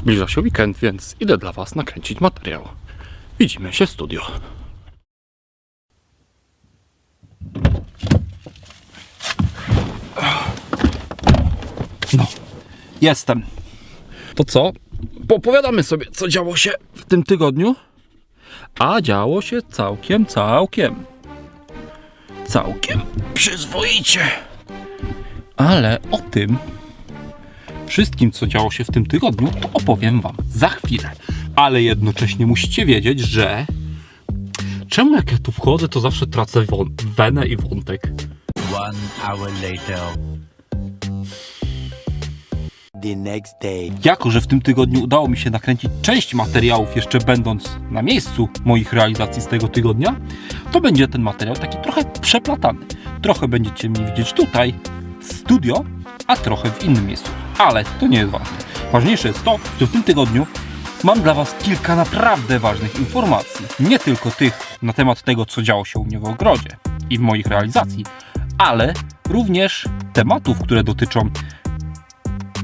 Zbliża się weekend, więc idę dla Was nakręcić materiał. Widzimy się w studio. No, jestem. To co? Popowiadamy sobie, co działo się w tym tygodniu. A działo się całkiem, całkiem. Całkiem przyzwoicie. Ale o tym wszystkim, co działo się w tym tygodniu, to opowiem Wam za chwilę. Ale jednocześnie musicie wiedzieć, że czemu jak ja tu wchodzę, to zawsze tracę wenę i wątek. One hour later. The next day. Jako, że w tym tygodniu udało mi się nakręcić część materiałów, jeszcze będąc na miejscu moich realizacji z tego tygodnia, to będzie ten materiał taki trochę przeplatany. Trochę będziecie mnie widzieć tutaj, w studio, a trochę w innym miejscu. Ale to nie jest ważne. Ważniejsze jest to, że w tym tygodniu mam dla Was kilka naprawdę ważnych informacji. Nie tylko tych na temat tego, co działo się u mnie w ogrodzie i w moich realizacji, ale również tematów, które dotyczą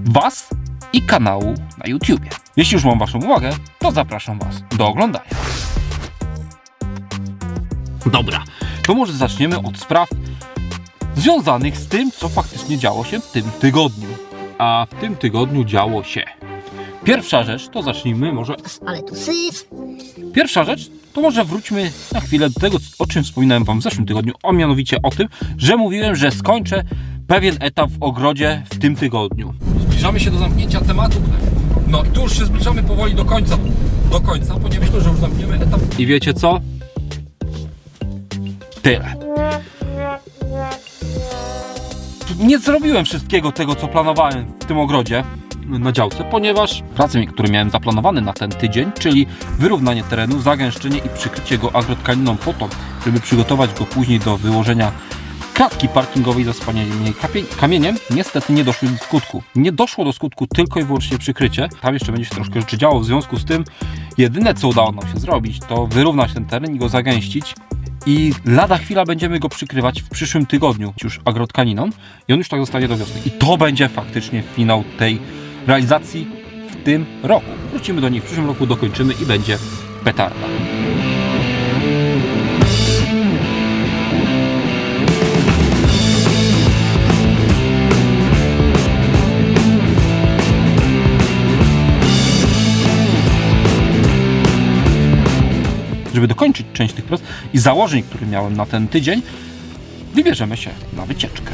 Was i kanału na YouTubie. Jeśli już mam Waszą uwagę, to zapraszam Was do oglądania. Dobra, to może zaczniemy od spraw związanych z tym, co faktycznie działo się w tym tygodniu. A w tym tygodniu działo się. Pierwsza rzecz, to zacznijmy może. Ale tu syf. Pierwsza rzecz, to może wróćmy na chwilę do tego, o czym wspominałem Wam w zeszłym tygodniu, a mianowicie o tym, że mówiłem, że skończę pewien etap w ogrodzie w tym tygodniu. Zbliżamy się do zamknięcia tematu. No i tu już się zbliżamy powoli do końca. Do końca, ponieważ myślę, że już zamkniemy etap. I wiecie co? Tyle. Nie zrobiłem wszystkiego tego, co planowałem w tym ogrodzie na działce, ponieważ prace, które miałem zaplanowane na ten tydzień, czyli wyrównanie terenu, zagęszczenie i przykrycie go agrotkaniną po to, żeby przygotować go później do wyłożenia klatki parkingowej za spalenie kapie- kamieniem, niestety nie doszły do skutku. Nie doszło do skutku tylko i wyłącznie przykrycie. Tam jeszcze będzie się troszkę rzeczy działo, w związku z tym jedyne co udało nam się zrobić, to wyrównać ten teren i go zagęścić. I lada chwila będziemy go przykrywać w przyszłym tygodniu już agrotkaniną i on już tak zostanie do wiosny. I to będzie faktycznie finał tej realizacji w tym roku. Wrócimy do niej w przyszłym roku, dokończymy i będzie petarda. Żeby dokończyć część tych prac i założeń, które miałem na ten tydzień, wybierzemy się na wycieczkę.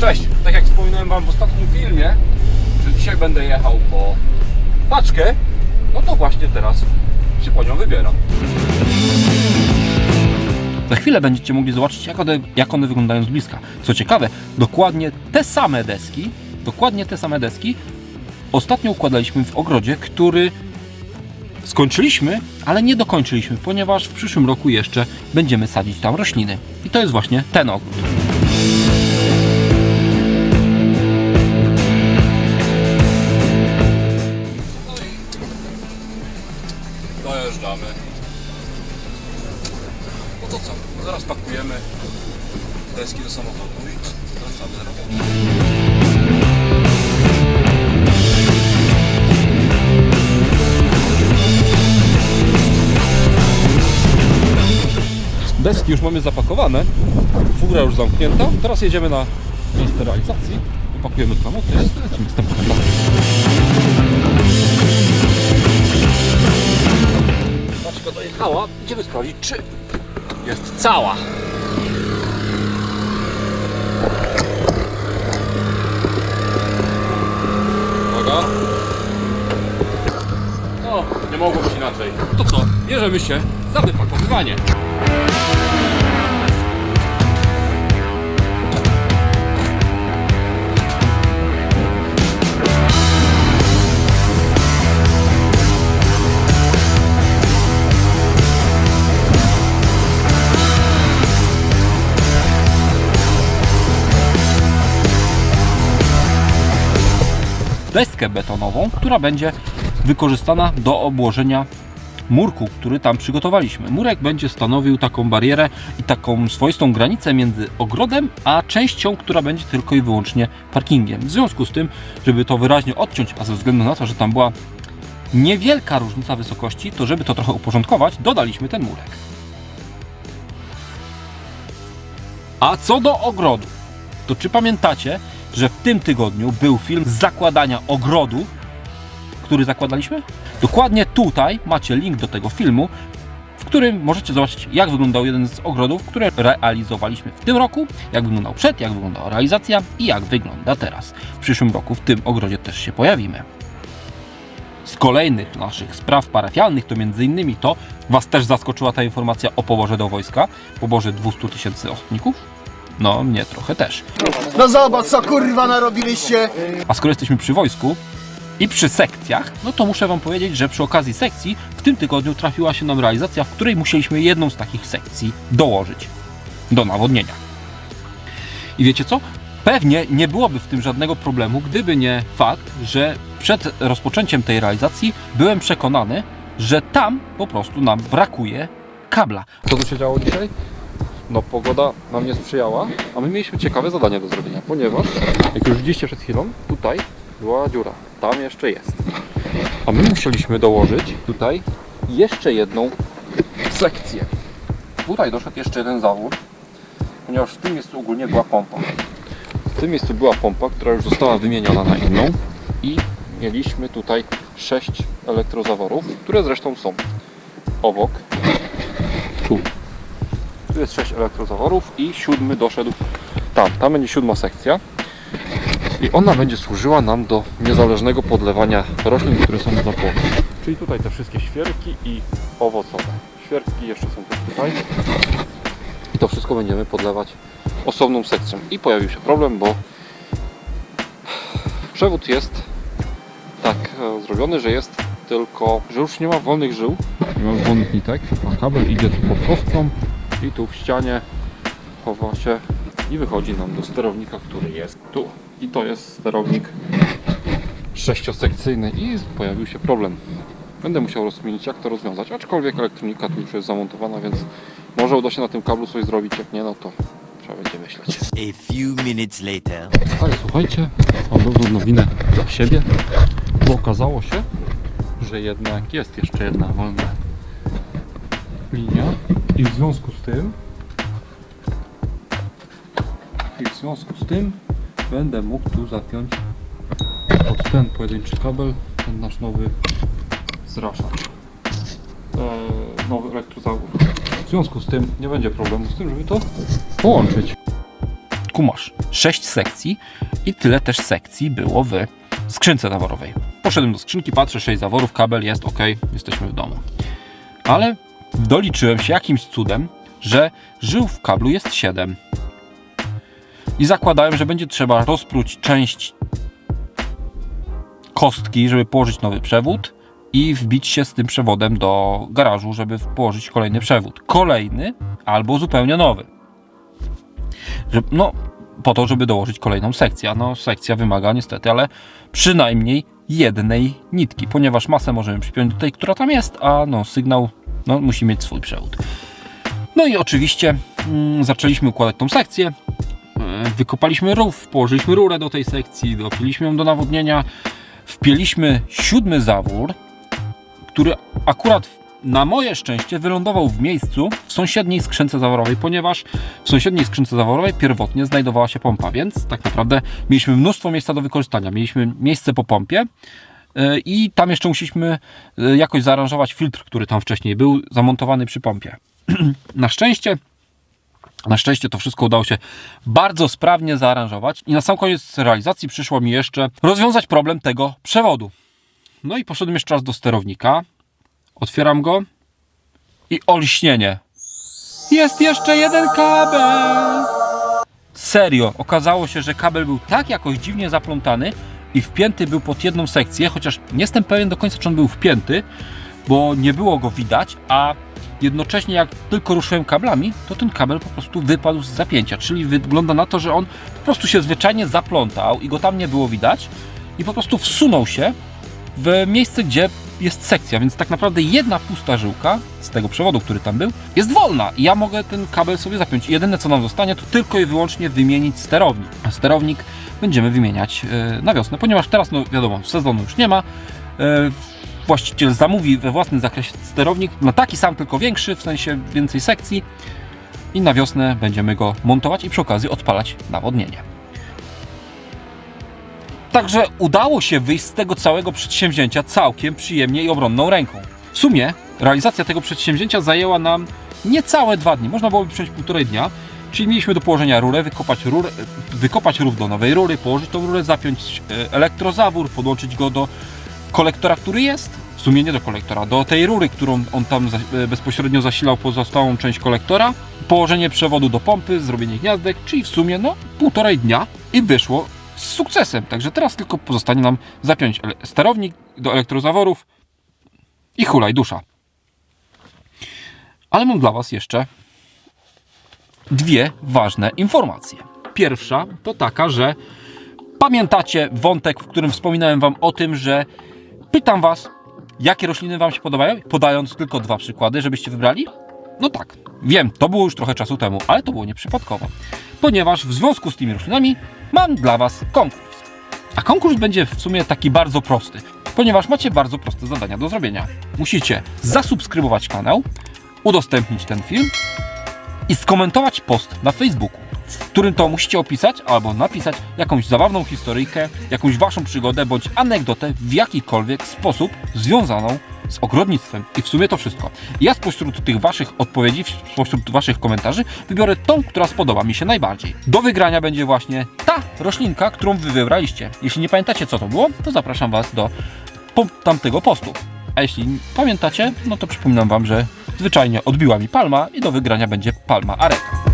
Cześć, tak jak wspominałem Wam w ostatnim filmie, że dzisiaj będę jechał po paczkę, no to właśnie teraz się po nią wybieram. Za chwilę będziecie mogli zobaczyć, jak one, jak one wyglądają z bliska. Co ciekawe, dokładnie te same deski, dokładnie te same deski ostatnio układaliśmy w ogrodzie, który skończyliśmy, ale nie dokończyliśmy, ponieważ w przyszłym roku jeszcze będziemy sadzić tam rośliny. I to jest właśnie ten ogród. Deski już mamy zapakowane, fura już zamknięta. Teraz jedziemy na miejsce realizacji, pakujemy klamoty i lecimy z tematem. Paczka dojechała, idziemy sprawdzić, czy jest cała. Uwaga. No, nie mogło być inaczej. To co, bierzemy się za wypakowywanie. Deskę betonową, która będzie wykorzystana do obłożenia murku, który tam przygotowaliśmy. Murek będzie stanowił taką barierę i taką swoistą granicę między ogrodem a częścią, która będzie tylko i wyłącznie parkingiem. W związku z tym, żeby to wyraźnie odciąć, a ze względu na to, że tam była niewielka różnica wysokości, to żeby to trochę uporządkować, dodaliśmy ten murek. A co do ogrodu, to czy pamiętacie, że w tym tygodniu był film z zakładania ogrodu, który zakładaliśmy? Dokładnie tutaj macie link do tego filmu, w którym możecie zobaczyć, jak wyglądał jeden z ogrodów, które realizowaliśmy w tym roku, jak wyglądał przed, jak wyglądała realizacja i jak wygląda teraz. W przyszłym roku w tym ogrodzie też się pojawimy. Z kolejnych naszych spraw parafialnych to m.in. to, Was też zaskoczyła ta informacja o poborze do wojska, poborze 200 tysięcy ochotników? No, mnie trochę też. No zobacz co kurwa narobiliście! A skoro jesteśmy przy wojsku i przy sekcjach, no to muszę Wam powiedzieć, że przy okazji sekcji w tym tygodniu trafiła się nam realizacja, w której musieliśmy jedną z takich sekcji dołożyć do nawodnienia. I wiecie co? Pewnie nie byłoby w tym żadnego problemu, gdyby nie fakt, że przed rozpoczęciem tej realizacji byłem przekonany, że tam po prostu nam brakuje kabla. Co tu się działo dzisiaj? No pogoda nam nie sprzyjała, a my mieliśmy ciekawe zadanie do zrobienia, ponieważ jak już widzieliście przed chwilą, tutaj była dziura, tam jeszcze jest. A my musieliśmy dołożyć tutaj jeszcze jedną sekcję. Tutaj doszedł jeszcze jeden zawór, ponieważ w tym miejscu ogólnie była pompa. W tym miejscu była pompa, która już została wymieniona na inną i mieliśmy tutaj sześć elektrozaworów, które zresztą są obok. Tu. Tu jest sześć elektrozaworów i siódmy doszedł tam. Tam będzie siódma sekcja. I ona będzie służyła nam do niezależnego podlewania roślin, które są na polu. Czyli tutaj te wszystkie świerki i owocowe. Świerki jeszcze są też tutaj. I to wszystko będziemy podlewać osobną sekcją. I pojawił się problem, bo przewód jest tak e, zrobiony, że jest tylko, że już nie ma wolnych żył, nie ma wolnych nitek, a kabel idzie tu pod kostką i tu w ścianie chowa się i wychodzi nam do sterownika, który jest tu. I to jest sterownik sześciosekcyjny i pojawił się problem. Będę musiał rozkminić jak to rozwiązać, aczkolwiek elektronika tu już jest zamontowana, więc może uda się na tym kablu coś zrobić, jak nie no to trzeba będzie myśleć. A few minutes later. Ale słuchajcie, mam dobrą nowinę dla siebie, bo okazało się, że jednak jest jeszcze jedna wolna linia i w związku z tym i w związku z tym będę mógł tu zapiąć pod ten pojedynczy kabel ten nasz nowy zraszacz eee, nowy elektrozawór w związku z tym nie będzie problemu z tym, żeby to połączyć kumasz. 6 sekcji i tyle też sekcji było w skrzynce zaworowej. Poszedłem do skrzynki, patrzę, 6 zaworów, kabel jest ok, jesteśmy w domu. Ale doliczyłem się jakimś cudem, że żył w kablu jest 7. I zakładałem, że będzie trzeba rozpróć część kostki, żeby położyć nowy przewód i wbić się z tym przewodem do garażu, żeby położyć kolejny przewód. Kolejny albo zupełnie nowy no, po to, żeby dołożyć kolejną sekcję. No, sekcja wymaga niestety, ale przynajmniej jednej nitki, ponieważ masę możemy przypiąć do tej, która tam jest, a no, sygnał no, musi mieć swój przewód. No i oczywiście mm, zaczęliśmy układać tą sekcję. E, Wykopaliśmy rów, położyliśmy rurę do tej sekcji, dopiliśmy ją do nawodnienia, wpięliśmy siódmy zawór, który akurat na moje szczęście wylądował w miejscu w sąsiedniej skrzynce zaworowej, ponieważ w sąsiedniej skrzynce zaworowej pierwotnie znajdowała się pompa, więc tak naprawdę mieliśmy mnóstwo miejsca do wykorzystania. Mieliśmy miejsce po pompie yy, i tam jeszcze musieliśmy yy, jakoś zaaranżować filtr, który tam wcześniej był zamontowany przy pompie. na szczęście na szczęście to wszystko udało się bardzo sprawnie zaaranżować i na sam koniec realizacji przyszło mi jeszcze rozwiązać problem tego przewodu. No i poszedłem jeszcze raz do sterownika, Otwieram go i olśnienie. Jest jeszcze jeden kabel! Serio, okazało się, że kabel był tak jakoś dziwnie zaplątany i wpięty był pod jedną sekcję, chociaż nie jestem pewien do końca, czy on był wpięty, bo nie było go widać, a jednocześnie jak tylko ruszyłem kablami, to ten kabel po prostu wypadł z zapięcia, czyli wygląda na to, że on po prostu się zwyczajnie zaplątał i go tam nie było widać i po prostu wsunął się w miejsce, gdzie jest sekcja, więc tak naprawdę jedna pusta żyłka z tego przewodu, który tam był, jest wolna i ja mogę ten kabel sobie zapiąć. Jedyne co nam zostanie, to tylko i wyłącznie wymienić sterownik. A sterownik będziemy wymieniać e, na wiosnę, ponieważ teraz, no wiadomo, sezonu już nie ma. Właściciel zamówi we własnym zakresie sterownik na taki sam, tylko większy, w sensie więcej sekcji i na wiosnę będziemy go montować i przy okazji odpalać nawodnienie. Także udało się wyjść z tego całego przedsięwzięcia całkiem przyjemnie i obronną ręką. W sumie realizacja tego przedsięwzięcia zajęła nam niecałe dwa dni, można byłoby przyjąć półtorej dnia, czyli mieliśmy do położenia rurę, wykopać, rurę, wykopać rów do nowej rury, położyć tą rurę, zapiąć e, elektrozawór, podłączyć go do kolektora, który jest, w sumie nie do kolektora, do tej rury, którą on tam e, bezpośrednio zasilał pozostałą część kolektora, położenie przewodu do pompy, zrobienie gniazdek, czyli w sumie no półtorej dnia i wyszło z sukcesem. Także teraz tylko pozostanie nam zapiąć sterownik do elektrozaworów i hulaj dusza. Ale mam dla Was jeszcze dwie ważne informacje. Pierwsza to taka, że pamiętacie wątek, w którym wspominałem Wam o tym, że pytam Was, jakie rośliny Wam się podobają, podając tylko dwa przykłady, żebyście wybrali? No tak, wiem, to było już trochę czasu temu, ale to było nieprzypadkowo. Ponieważ w związku z tymi roślinami mam dla Was konkurs. A konkurs będzie w sumie taki bardzo prosty, ponieważ macie bardzo proste zadania do zrobienia. Musicie zasubskrybować kanał, udostępnić ten film i skomentować post na Facebooku, w którym to musicie opisać albo napisać jakąś zabawną historyjkę, jakąś waszą przygodę bądź anegdotę w jakikolwiek sposób związaną z ogrodnictwem. I w sumie to wszystko. Ja spośród tych waszych odpowiedzi, spośród waszych komentarzy wybiorę tą, która spodoba mi się najbardziej. Do wygrania będzie właśnie ta roślinka, którą wy wybraliście. Jeśli nie pamiętacie co to było, to zapraszam was do tamtego postu. A jeśli pamiętacie, no to przypominam wam, że zwyczajnie odbiła mi palma i do wygrania będzie palma areka.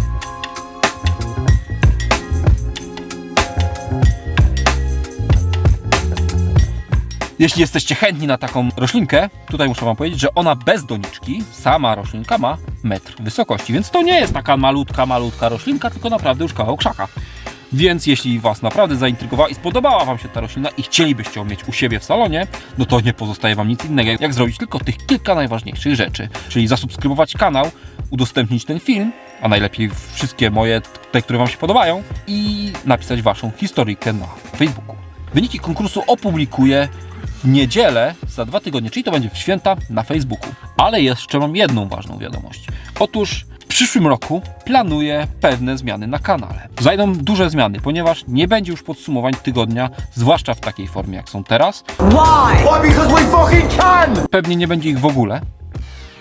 Jeśli jesteście chętni na taką roślinkę, tutaj muszę Wam powiedzieć, że ona bez doniczki, sama roślinka ma metr wysokości, więc to nie jest taka malutka, malutka roślinka, tylko naprawdę już kawał krzaka. Więc jeśli Was naprawdę zaintrygowała i spodobała Wam się ta roślina i chcielibyście ją mieć u siebie w salonie, no to nie pozostaje Wam nic innego, jak zrobić tylko tych kilka najważniejszych rzeczy. Czyli zasubskrybować kanał, udostępnić ten film, a najlepiej wszystkie moje, te, które Wam się podobają i napisać Waszą historyjkę na Facebooku. Wyniki konkursu opublikuję w niedzielę za dwa tygodnie, czyli to będzie w święta na Facebooku. Ale jeszcze mam jedną ważną wiadomość. Otóż przyszłym roku planuję pewne zmiany na kanale. Zajdą duże zmiany, ponieważ nie będzie już podsumowań tygodnia, zwłaszcza w takiej formie jak są teraz. Why? Because we fucking can! Pewnie nie będzie ich w ogóle.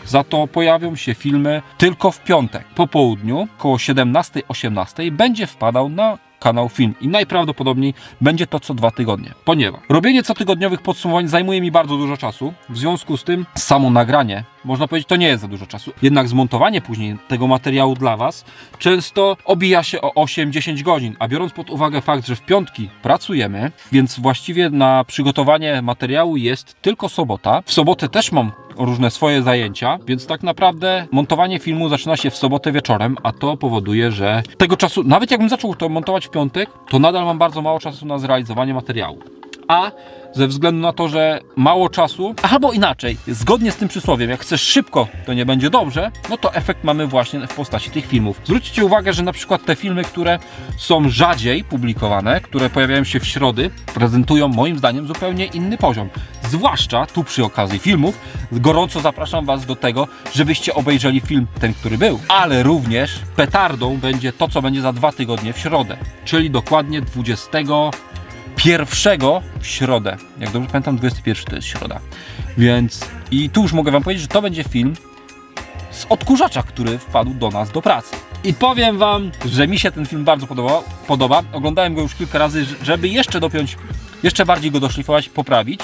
Za to pojawią się filmy tylko w piątek po południu, koło 17-18 będzie wpadał na kanał film. I najprawdopodobniej będzie to co dwa tygodnie, ponieważ robienie cotygodniowych podsumowań zajmuje mi bardzo dużo czasu, w związku z tym samo nagranie, można powiedzieć, to nie jest za dużo czasu, jednak zmontowanie później tego materiału dla Was często obija się o 8-10 godzin, a biorąc pod uwagę fakt, że w piątki pracujemy, więc właściwie na przygotowanie materiału jest tylko sobota. W sobotę też mam różne swoje zajęcia, więc tak naprawdę montowanie filmu zaczyna się w sobotę wieczorem, a to powoduje, że tego czasu, nawet jakbym zaczął to montować w piątek, to nadal mam bardzo mało czasu na zrealizowanie materiału. A ze względu na to, że mało czasu, albo inaczej, zgodnie z tym przysłowiem, jak chcesz szybko, to nie będzie dobrze, no to efekt mamy właśnie w postaci tych filmów. Zwróćcie uwagę, że na przykład te filmy, które są rzadziej publikowane, które pojawiają się w środy, prezentują moim zdaniem zupełnie inny poziom. Zwłaszcza tu przy okazji filmów, gorąco zapraszam Was do tego, żebyście obejrzeli film ten, który był. Ale również petardą będzie to, co będzie za dwa tygodnie w środę, czyli dokładnie 21 w środę. Jak dobrze pamiętam, 21 to jest środa. Więc i tu już mogę Wam powiedzieć, że to będzie film z odkurzacza, który wpadł do nas do pracy. I powiem Wam, że mi się ten film bardzo podoba. podoba. Oglądałem go już kilka razy, żeby jeszcze dopiąć, jeszcze bardziej go doszlifować, poprawić.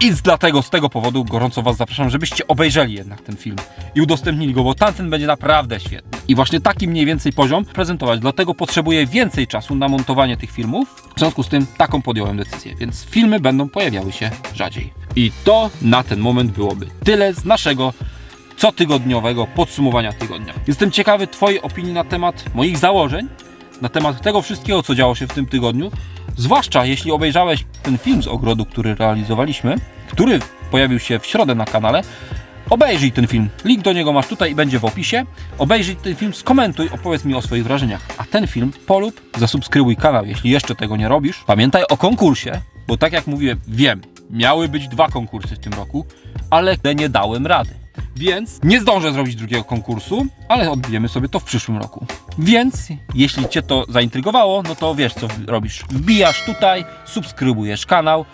I dlatego, z tego powodu gorąco Was zapraszam, żebyście obejrzeli jednak ten film i udostępnili go, bo tamten będzie naprawdę świetny. I właśnie taki mniej więcej poziom prezentować, dlatego potrzebuję więcej czasu na montowanie tych filmów. W związku z tym taką podjąłem decyzję, więc filmy będą pojawiały się rzadziej. I to na ten moment byłoby tyle z naszego cotygodniowego podsumowania tygodnia. Jestem ciekawy Twojej opinii na temat moich założeń, na temat tego wszystkiego, co działo się w tym tygodniu. Zwłaszcza jeśli obejrzałeś ten film z ogrodu, który realizowaliśmy, który pojawił się w środę na kanale. Obejrzyj ten film. Link do niego masz tutaj i będzie w opisie. Obejrzyj ten film, skomentuj, opowiedz mi o swoich wrażeniach. A ten film polub, zasubskrybuj kanał, jeśli jeszcze tego nie robisz. Pamiętaj o konkursie, bo tak jak mówiłem, wiem, miały być dwa konkursy w tym roku, ale nie dałem rady. Więc nie zdążę zrobić drugiego konkursu, ale odbijemy sobie to w przyszłym roku. Więc jeśli Cię to zaintrygowało, no to wiesz co robisz. Wbijasz tutaj, subskrybujesz kanał,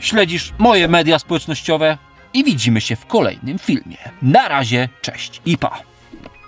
śledzisz moje media społecznościowe i widzimy się w kolejnym filmie. Na razie, cześć i pa!